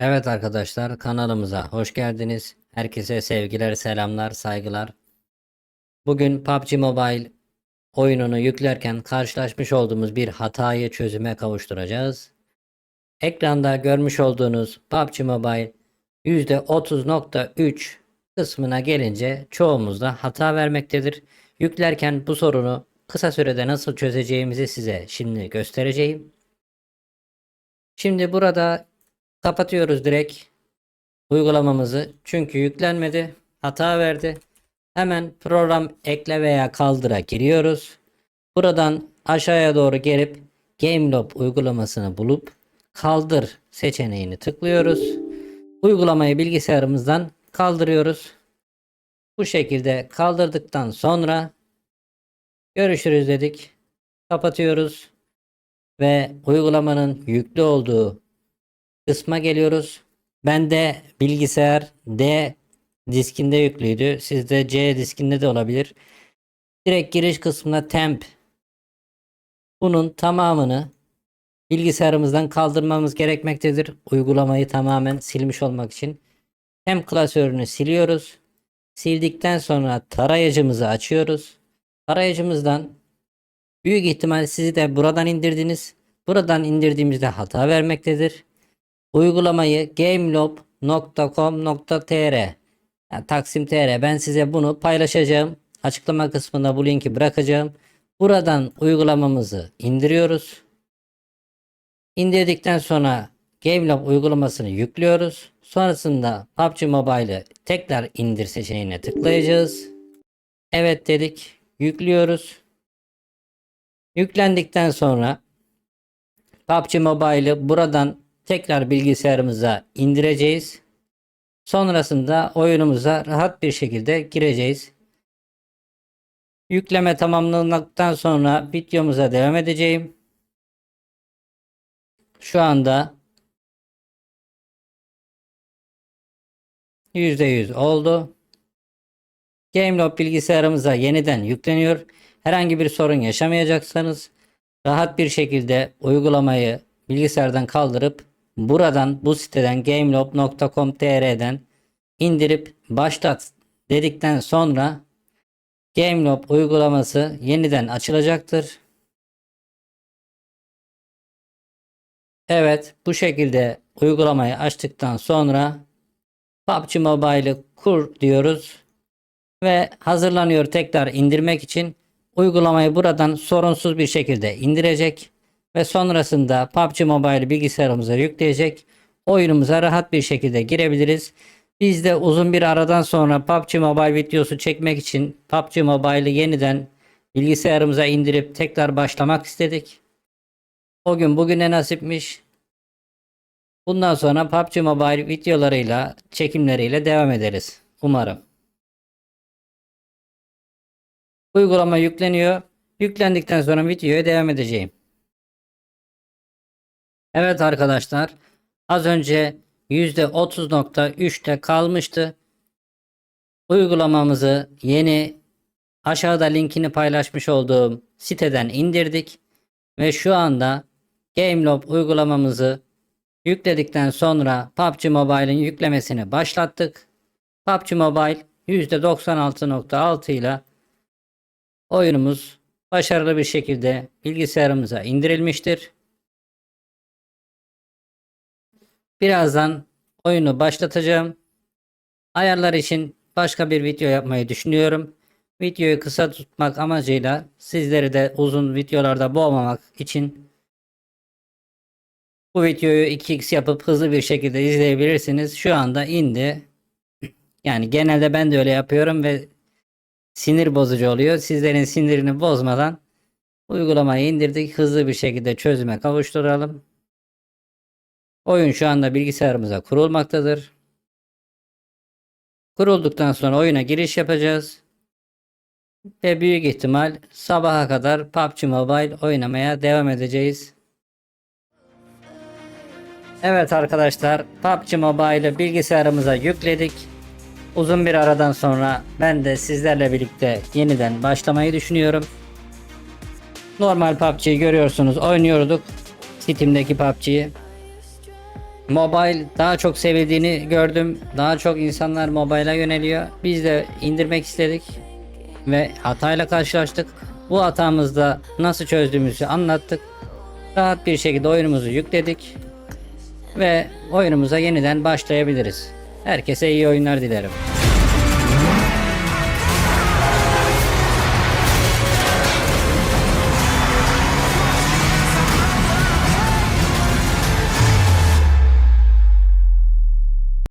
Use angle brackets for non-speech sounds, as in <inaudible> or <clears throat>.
Evet arkadaşlar kanalımıza hoş geldiniz. Herkese sevgiler, selamlar, saygılar. Bugün PUBG Mobile oyununu yüklerken karşılaşmış olduğumuz bir hatayı çözüme kavuşturacağız. Ekranda görmüş olduğunuz PUBG Mobile %30.3 kısmına gelince çoğumuzda hata vermektedir. Yüklerken bu sorunu kısa sürede nasıl çözeceğimizi size şimdi göstereceğim. Şimdi burada kapatıyoruz direkt uygulamamızı. Çünkü yüklenmedi. Hata verdi. Hemen program ekle veya kaldıra giriyoruz. Buradan aşağıya doğru gelip GameLob uygulamasını bulup kaldır seçeneğini tıklıyoruz. Uygulamayı bilgisayarımızdan kaldırıyoruz. Bu şekilde kaldırdıktan sonra görüşürüz dedik. Kapatıyoruz ve uygulamanın yüklü olduğu kısma geliyoruz. Bende bilgisayar D diskinde yüklüydü. Sizde C diskinde de olabilir. Direkt giriş kısmına temp. Bunun tamamını bilgisayarımızdan kaldırmamız gerekmektedir. Uygulamayı tamamen silmiş olmak için. Temp klasörünü siliyoruz. Sildikten sonra tarayıcımızı açıyoruz. Tarayıcımızdan büyük ihtimal sizi de buradan indirdiniz. Buradan indirdiğimizde hata vermektedir. Uygulamayı gamelob.com.tr yani Taksim TR ben size bunu paylaşacağım. Açıklama kısmında bu linki bırakacağım. Buradan uygulamamızı indiriyoruz. İndirdikten sonra GameLab uygulamasını yüklüyoruz. Sonrasında PUBG Mobile'ı tekrar indir seçeneğine tıklayacağız. Evet dedik. Yüklüyoruz. Yüklendikten sonra PUBG Mobile'ı buradan tekrar bilgisayarımıza indireceğiz. Sonrasında oyunumuza rahat bir şekilde gireceğiz. Yükleme tamamlandıktan sonra videomuza devam edeceğim. Şu anda %100 oldu. GameLob bilgisayarımıza yeniden yükleniyor. Herhangi bir sorun yaşamayacaksanız rahat bir şekilde uygulamayı bilgisayardan kaldırıp buradan bu siteden gamelob.com.tr'den indirip başlat dedikten sonra GameLob uygulaması yeniden açılacaktır. Evet bu şekilde uygulamayı açtıktan sonra PUBG Mobile'ı kur diyoruz ve hazırlanıyor tekrar indirmek için uygulamayı buradan sorunsuz bir şekilde indirecek ve sonrasında PUBG Mobile bilgisayarımıza yükleyecek. Oyunumuza rahat bir şekilde girebiliriz. Biz de uzun bir aradan sonra PUBG Mobile videosu çekmek için PUBG Mobile'ı yeniden bilgisayarımıza indirip tekrar başlamak istedik. O gün bugüne nasipmiş. Bundan sonra PUBG Mobile videolarıyla, çekimleriyle devam ederiz. Umarım. Uygulama yükleniyor. Yüklendikten sonra videoya devam edeceğim. Evet arkadaşlar. Az önce %30.3'te kalmıştı. Uygulamamızı yeni aşağıda linkini paylaşmış olduğum siteden indirdik. Ve şu anda GameLob uygulamamızı yükledikten sonra PUBG Mobile'in yüklemesini başlattık. PUBG Mobile %96.6 ile oyunumuz başarılı bir şekilde bilgisayarımıza indirilmiştir. Birazdan oyunu başlatacağım. Ayarlar için başka bir video yapmayı düşünüyorum. Videoyu kısa tutmak amacıyla sizleri de uzun videolarda boğmamak için bu videoyu 2x yapıp hızlı bir şekilde izleyebilirsiniz. Şu anda indi. <clears throat> Yani genelde ben de öyle yapıyorum ve sinir bozucu oluyor. Sizlerin sinirini bozmadan uygulamayı indirdik. Hızlı bir şekilde çözüme kavuşturalım. Oyun şu anda bilgisayarımıza kurulmaktadır. Kurulduktan sonra oyuna giriş yapacağız. Ve büyük ihtimal sabaha kadar PUBG Mobile oynamaya devam edeceğiz. Evet arkadaşlar PUBG Mobile'ı bilgisayarımıza yükledik. Uzun bir aradan sonra ben de sizlerle birlikte yeniden başlamayı düşünüyorum. Normal PUBG'yi görüyorsunuz oynuyorduk. Steam'deki PUBG'yi. Mobile daha çok sevildiğini gördüm. Daha çok insanlar mobile'a yöneliyor. Biz de indirmek istedik ve hatayla karşılaştık. Bu hatamızda nasıl çözdüğümüzü anlattık. Rahat bir şekilde oyunumuzu yükledik ve oyunumuza yeniden başlayabiliriz. Herkese iyi oyunlar dilerim.